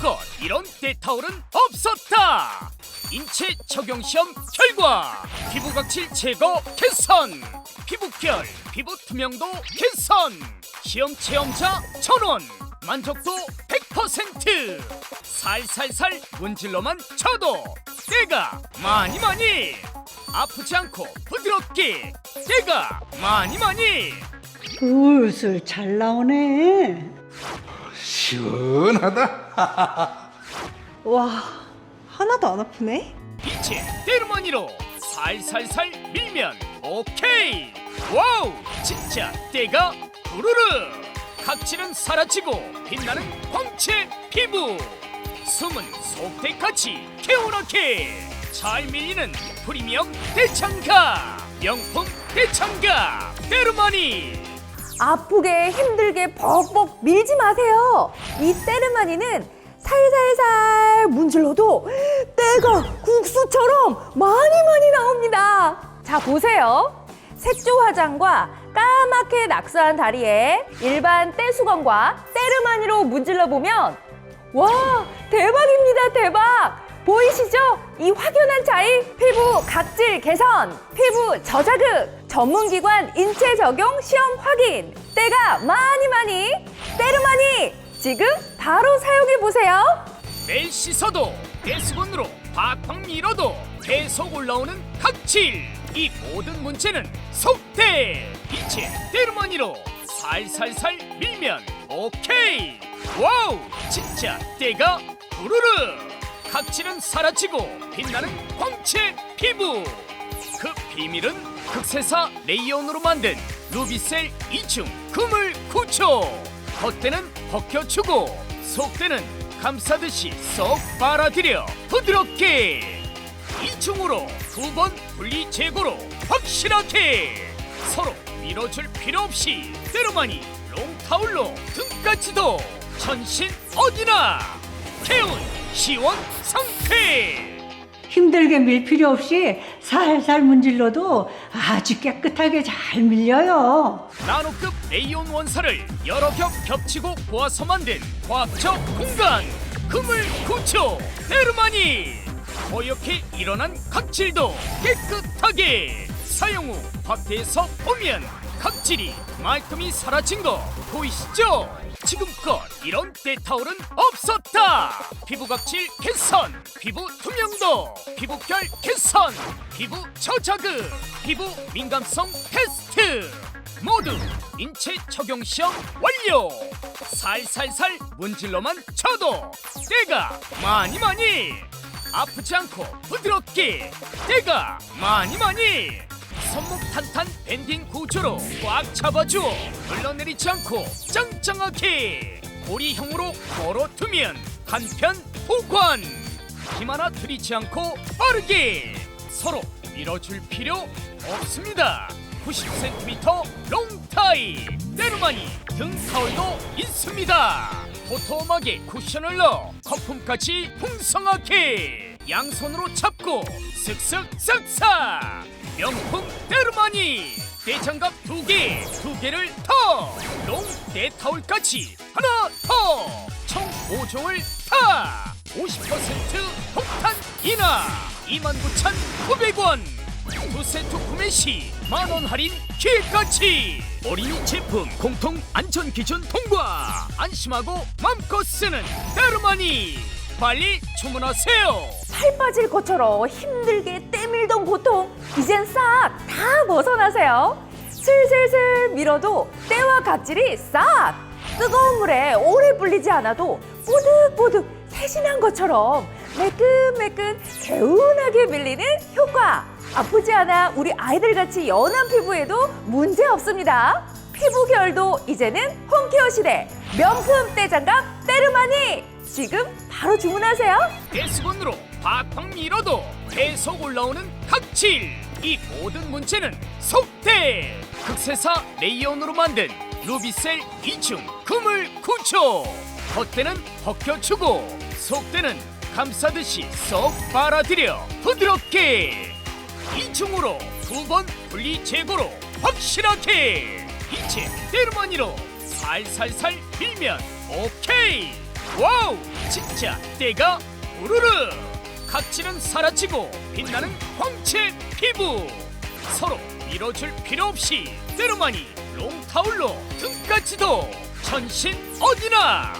지금껏 이런 데타올은 없었다. 인체 적용 시험 결과 피부 각질 제거 개선, 피부결, 피부 투명도 개선, 시험 체험자 천원, 만족도 100%. 살살살 문질러만 쳐도 때가 많이 많이 아프지 않고 부드럽게 때가 많이 많이 술술 잘 나오네. 시원하다. 와 하나도 안 아프네. 이제 때르머니로 살살살 밀면 오케이. 와우 진짜 때가 부르르. 각질은 사라지고 빛나는 광채 피부. 숨은 속대같이 개운하게. 잘 밀리는 프리미엄 대창가. 명품 대창가. 때르머니 아프게 힘들게 벅벅 밀지 마세요. 이 때르마니는 살살살 문질러도 때가 국수처럼 많이 많이 나옵니다. 자 보세요. 색조 화장과 까맣게 낙서한 다리에 일반 때수건과 때르마니로 문질러 보면 와 대박입니다 대박 보이시죠? 이 확연한 차이 피부 각질 개선 피부 저자극 전문기관 인체 적용 시험 확인. 때가 많이 많이 때르마니 지금 바로 사용해 보세요. 매일 씻어도 대수건으로 팍팍 밀어도 계속 올라오는 각질. 이 모든 문제는 속대. 이제 때르머니로 살살살 밀면 오케이. 와우 진짜 때가 부르르. 각질은 사라지고 빛나는 광채 피부. 그 비밀은 극세사 레이온으로 만든 루비셀 이중 그물 구조 겉대는 벗겨주고 속대는 감싸듯이 쏙 빨아들여 부드럽게 이중으로 두 번 분리 제거로 확실하게 서로 밀어줄 필요 없이 때로만이 롱타올로 등까지도 전신 어디나? 개운 시원 상태 힘들게 밀 필요 없이 살살 문질러도 아주 깨끗하게 잘 밀려요. 나노급 레이온 원사를 여러 겹 겹치고 모아서 만든 과학적 공간 그물 구조 에르마니 허옇게 일어난 각질도 깨끗하게 사용 후 확대해서 보면 각질이 말끔히 사라진 거 보이시죠? 지금껏 이런 데타올은 없었다 피부 각질 개선 피부 투명도 피부결 개선 피부 저자극 피부 민감성 테스트. 모두 인체 적용 시험 완료. 살살살 문질러만 쳐도 때가 많이 많이 아프지 않고 부드럽게 때가 많이 많이 손목 탄탄 밴딩 구조로 꽉 잡아주어 흘러내리지 않고 짱짱하게 고리형으로 걸어두면 간편 보관 힘 하나 들이지 않고 빠르게 서로 밀어줄 필요 없습니다. 90cm 롱타이. 때르마니 등타올도 있습니다. 도톰하게 쿠션을 넣어 거품까지 풍성하게 양손으로 잡고 쓱쓱 싹싹 명품 때르마니 대장갑 두 개, 두 개를 더! 롱 네타올까지 하나 더! 총 5종을 다! 50% 폭탄 인하! 29,900원! 두 세트 구매 시 만 원 할인 기회까지! 어린이 제품 공통 안전 기준 통과! 안심하고 맘껏 쓰는 때르마니! 빨리 주문하세요! 살 빠질 것처럼 힘들게 때밀던 고통 이젠 싹 다 벗어나세요. 슬슬슬 밀어도 때와 각질이 싹 뜨거운 물에 오래 불리지 않아도 뽀득뽀득 새신한 것처럼 매끈매끈 개운하게 밀리는 효과. 아프지 않아 우리 아이들 같이 연한 피부에도 문제 없습니다. 피부 결도 이제는 홈케어 시대 명품 때장갑 때르마니 지금 바로 주문하세요. 대수건으로 팍팍 밀어도 계속 올라오는 각질 이 모든 문제는 속대 극세사 레이온으로 만든 루비셀 이중 그물 구조 겉대는 벗겨주고 속대는 감싸듯이 쏙 빨아들여 부드럽게 이중으로 두 번 분리 제거로 확실하게 이제 때르머니로 살살살 밀면 오케이. 와우 진짜 때가 우르르. 각질은 사라지고 빛나는 황채 피부. 서로 밀어줄 필요 없이 때로만이 롱타올로 등까지도 전신 어디나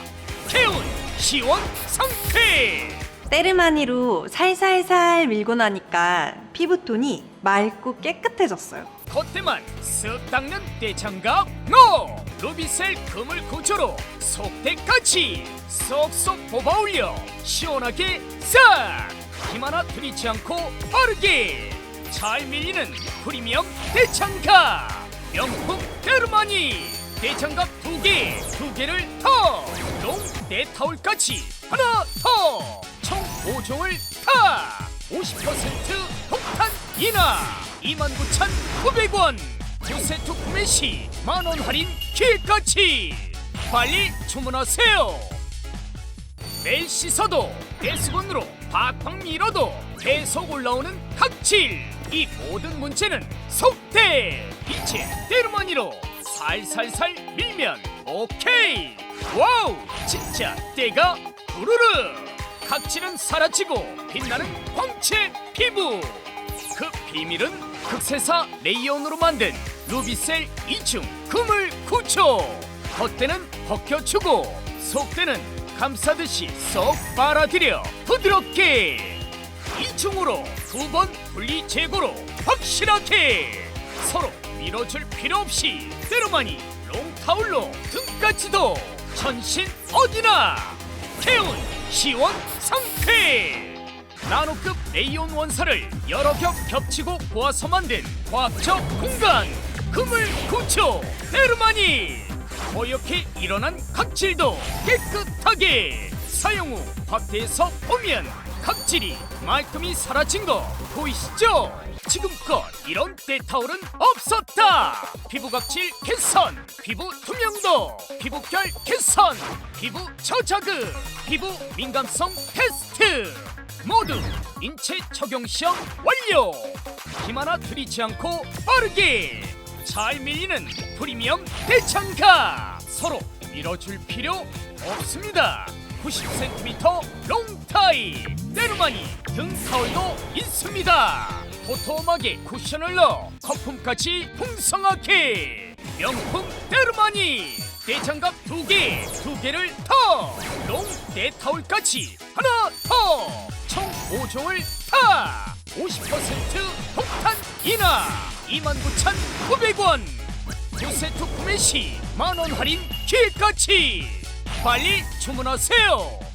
개운 시원 상쾌. 때르마니로 살살살 밀고 나니까 피부톤이 맑고 깨끗해졌어요. 겉에만 쓱 닦는 떼장갑 노 루비셀 그물 구조로 속대까지 쏙쏙 뽑아올려 시원하게 싹! 힘 하나 들이지 않고 빠르게 잘 밀리는 프리미엄 떼장갑 명품 데르마니 떼장갑 두 개 두 개를 더롱 떼타올까지. 하나 더총 5종을 다50% 폭탄 인하. 29,900원. 두 세트 구매 시 만 원 할인 기회까지. 빨리 주문하세요. 매일 씻어도 대수건으로 팍팍 밀어도 계속 올라오는 각질. 이 모든 문제는 속대 이제 때르머니로 살살살 밀면 오케이. 와우 진짜 때가 우르르. 각질은 사라지고 빛나는 황채 피부. 그 비밀은 극세사 레이온으로 만든 루비셀 이중 그물 구조 겉대는 벗겨주고 속대는 감싸듯이 쏙 빨아들여 부드럽게. 이중으로 두 번 분리 제거로 확실하게. 서로 밀어줄 필요 없이 때로만이 롱타올로 등까지도 전신 어디나! 개운 시원 상쾌 나노급 레이온 원사를 여러 겹 겹치고 모아서 만든 과학적 공간! 그물 구조 때르마니! 허옇게 일어난 각질도 깨끗하게 사용 후 밖에서 보면 각질이 말끔히 사라진 거 보이시죠? 지금껏 이런 때타올은 없었다. 피부 각질 개선 피부 투명도 피부결 개선 피부 저자극 피부 민감성 테스트. 모두 인체 적용 시험 완료. 힘 하나 들이지 않고 빠르게 잘 밀리는 프리미엄 대창가 서로 밀어줄 필요 없습니다 90cm 롱타이 때르마니 등타올도 있습니다 도톰하게 쿠션을 넣어 거품까지 풍성하게 명품 때르마니 대장갑 두 개, 두 개를 더! 롱 네 타올까지 하나 더! 총 5종을 다! 50% 폭탄 인하! 29,900원! 두 세트 구매 시 만 원 할인 기회까지! 빨리 주문하세요!